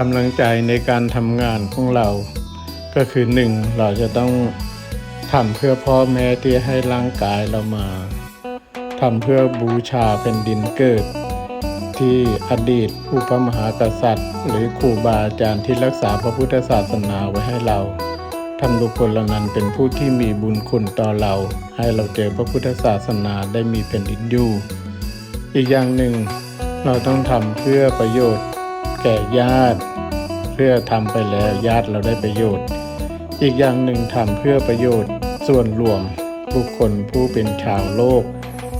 กำลังใจในการทำงานของเรา ก็คือหนึ่งเราจะต้องทำเพื่อพ่อแม่ที่ให้ร่างกายเรามาทำเพื่อบูชาแผ่นดินเกิด ที่อดีตผู้พระมหากษัตริย์ หรือครูบาอาจารย์ที่รักษาพระพุทธศาสนาไว้ให้เราท่านบุคคลเหล่านั้นเป็นผู้ที่มีบุญคุณต่อเรา ให้เราเจอพระพุทธศาสนาได้มีแผ่นดินอยู่ อีกอย่างหนึ่งเราต้องทำเพื่อประโยชน์ แก่ญาติ เพื่อทำไปแล้วญาติเราได้ประโยชน์ อีกอย่างหนึ่งทำเพื่อประโยชน์ส่วนรวมบุคคลผู้เป็นชาวโลก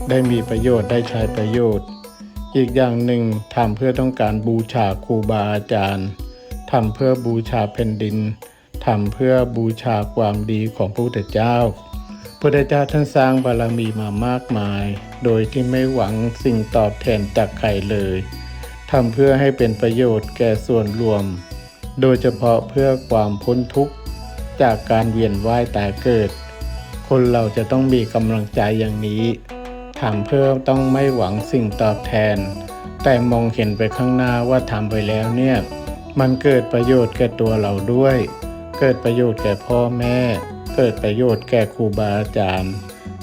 ได้มีประโยชน์ได้ใช้ประโยชน์ อีกอย่างหนึ่งทำเพื่อต้องการบูชาครูบาอาจารย์ทำเพื่อบูชาแผ่นดินทำเพื่อบูชาความดีของพระพุทธเจ้าพระพุทธเจ้าท่านสร้างบารมีมามากมาย โดยที่ไม่หวังสิ่งตอบแทนจากใครเลย ทำเพื่อให้เป็นประโยชน์แก่ส่วนรวม โดยเฉพาะเพื่อความพ้นทุกข์ จากการเวียนว่ายตายเกิด คนเราจะต้องมีกำลังใจอย่างนี้ทำเพื่อต้องไม่หวังสิ่งตอบแทน แต่มองเห็นไปข้างหน้าว่าทำไปแล้วเนี่ย มันเกิดประโยชน์แก่ตัวเราด้วย เกิดประโยชน์แก่พ่อแม่ เกิดประโยชน์แก่ครูบาอาจารย์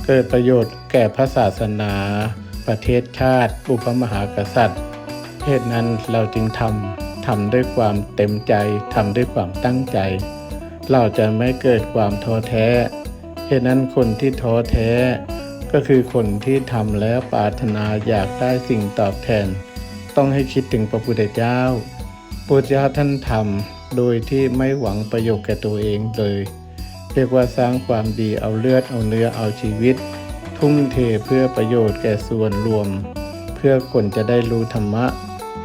เกิดประโยชน์แก่พระศาสนา ประเทศชาติ อุปมหากษัตริย์ เหตุนั้นเราจึงทำทำด้วยความเต็มใจทำด้วยความตั้งใจ เราจะไม่เกิดความท้อแท้ เหตุนั้นคนที่ท้อแท้ ก็คือคนที่ทำแล้วปรารถนาอยากได้สิ่งตอบแทน ต้องให้คิดถึงพระพุทธเจ้าพระพุทธเจ้าท่านทำโดยที่ไม่หวังประโยชน์แก่ตัวเองเลย เรียกว่าสร้างความดีเอาเลือดเอาเนื้อเอาชีวิต ทุ่มเทเพื่อประโยชน์แก่ส่วนรวม เพื่อคนจะได้รู้ธรรมะ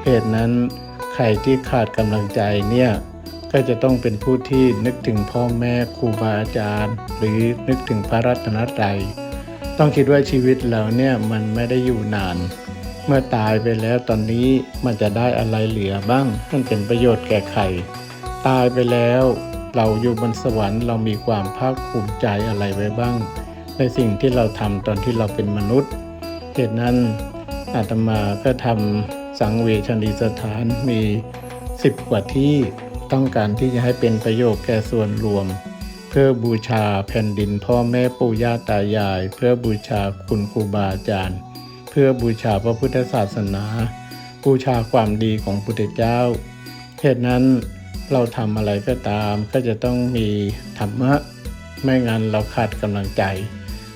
เหตุนั้น ใครที่ขาดกำลังใจเนี่ยก็จะต้องเป็นผู้ที่นึกถึงพ่อแม่ครูบาอาจารย์ หรือนึกถึงพระรัตนตรัยต้องคิดว่าชีวิตเราเนี่ยมันไม่ได้อยู่นาน เมื่อตายไปแล้วตอนนี้มันจะได้อะไรเหลือบ้างมันเป็นประโยชน์แก่ใครตายไปแล้วเราอยู่บนสวรรค์เรามีความภาคภูมิใจอะไรไว้บ้าง ในสิ่งที่เราทำตอนที่เราเป็นมนุษย์ เหตุนั้นอาตมาก็ทำ สังเวชนีสถานมีสิบกว่าที่ต้องการที่จะให้เป็นประโยชน์แก่ส่วนรวม เพื่อบูชาแผ่นดินพ่อแม่ปู่ย่าตายาย เพื่อบูชาคุณครูบาอาจารย์ เพื่อบูชาพระพุทธศาสนา บูชาความดีของพุทธเจ้าเหตุนั้นเราทำอะไรก็ตามก็จะต้องมีธรรมะ ไม่งั้นเราขาดกำลังใจ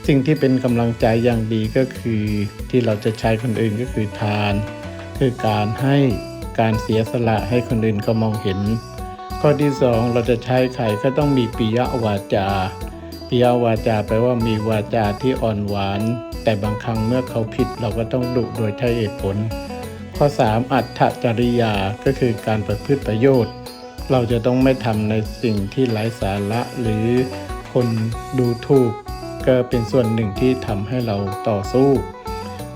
สิ่งที่เป็นกำลังใจอย่างดีก็คือที่เราจะใช้คนอื่นก็คือทาน คือการให้การเสียสละให้คนอื่นเขามองเห็น ข้อที่สองเราจะใช้ใครก็ต้องมีปิยวาจาปิยวาจาแปลว่ามีวาจาที่อ่อนหวาน แต่บางครั้งเมื่อเขาผิดเราก็ต้องดุโดยใช้เหตุผล ข้อ 3 อัตถจริยาก็คือการประพฤติประโยชน์ เราจะต้องไม่ทำในสิ่งที่ไร้สาระหรือคนดูถูก ก็เป็นส่วนหนึ่งที่ทำให้เราต่อสู้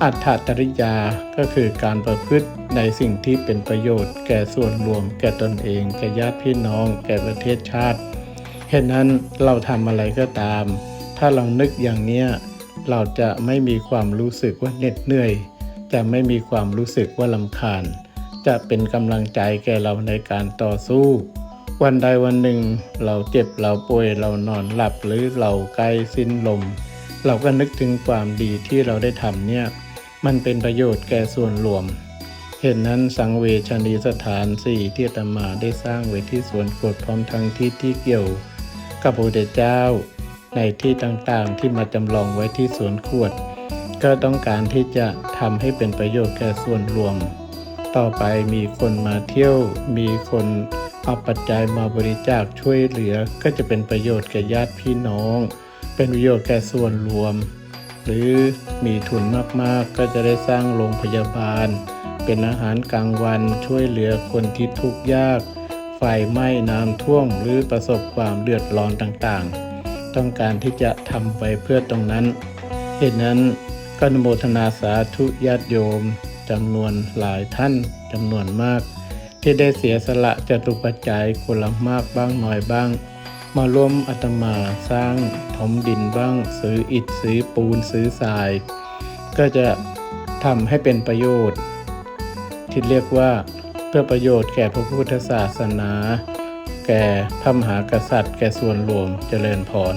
อัตถจริยาก็คือการประพฤติในสิ่งที่เป็นประโยชน์ แก่ส่วนรวม แก่ตนเอง แก่ญาติพี่น้อง แก่ประเทศชาติเหตุนั้นเราทำอะไรก็ตาม ถ้าเรานึกอย่างเนี้ยเราจะไม่มีความรู้สึกว่าเหน็ดเหนื่อย จะไม่มีความรู้สึกว่าลำคาญ จะเป็นกำลังใจแก่เราในการต่อสู้ วันใดวันหนึ่ง เราเจ็บเราป่วยเรานอนหลับหรือเราใกล้สิ้นลม เราก็นึกถึงความดีที่เราได้ทำเนี่ย มันเป็นประโยชน์แก่ส่วนรวม เหตุนั้นสังเวชนีสถานสี่ที่ตมาได้สร้างไว้ที่สวนโกดพร้อมทั้งที่ที่เกี่ยว กับพระพุทธเจ้า ในที่ต่างๆที่มาจำลองไว้ที่สวนขวด ก็ต้องการที่จะทำให้เป็นประโยชน์แก่ส่วนรวม ต่อไปมีคนมาเที่ยว มีคนเอาปัจจัยมาบริจาคช่วยเหลือ ก็จะเป็นประโยชน์แก่ญาติพี่น้อง เป็นประโยชน์แก่ส่วนรวม หรือมีทุนมากๆ ก็จะได้สร้างโรงพยาบาล เป็นอาหารกลางวันช่วยเหลือคนที่ทุกข์ยาก ไฟไหม้น้ำท่วมหรือประสบความเดือดร้อนต่างๆ ต้องการที่จะทำไปเพื่อตรงนั้น เหตุนั้นก็นโมทนาสาธุญาติโยมจำนวนหลายท่านจำนวนมาก ที่ได้เสียสละจตุปัจจัยคนละมากบ้างน้อยบ้าง มาร่วมอาตมาสร้างถมดินบ้าง ซื้ออิฐซื้อปูนซื้อทราย ก็จะทำให้เป็นประโยชน์ ที่เรียกว่าเพื่อประโยชน์แก่พระพุทธศาสนา แก่พระมหากษัตริย์ แก่ส่วนรวมเจริญพร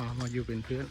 มามาอยู่เป็นเพื่อน